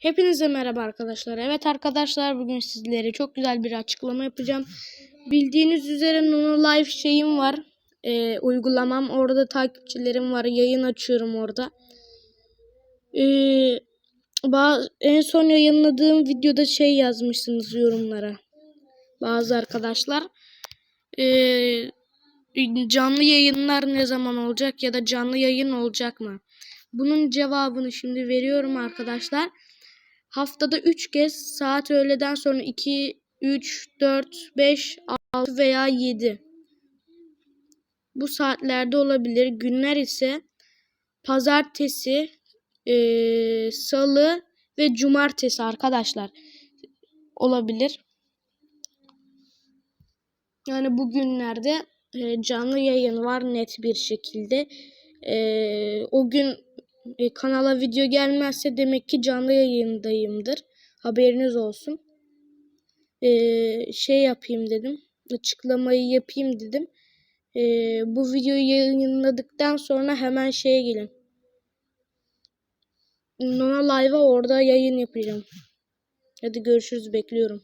Hepinize merhaba arkadaşlar. Evet arkadaşlar bugün sizlere çok güzel bir açıklama yapacağım. Bildiğiniz üzere Nono Live şeyim var. Ee, uygulamam. Orada takipçilerim var. Yayın açıyorum orada. Bazı, en son yayınladığım videoda şey yazmışsınız yorumlara. Bazı arkadaşlar. Ee, canlı yayınlar ne zaman olacak ya da canlı yayın olacak mı? Bunun cevabını şimdi veriyorum arkadaşlar. Haftada 3 kez saat öğleden sonra 2, 3, 4, 5, 6 veya 7. Bu saatlerde olabilir. Günler ise pazartesi, eee, salı ve cumartesi arkadaşlar olabilir. Yani bu günlerde e, canlı yayın var net bir şekilde. E, o gün e, kanala video gelmezse demek ki canlı yayındayımdır. Haberiniz olsun. E, şey yapayım dedim. Açıklamayı yapayım dedim. E, bu videoyu yayınladıktan sonra hemen şeye gelin. Nona Live'a orada yayın yapacağım. Hadi görüşürüz bekliyorum.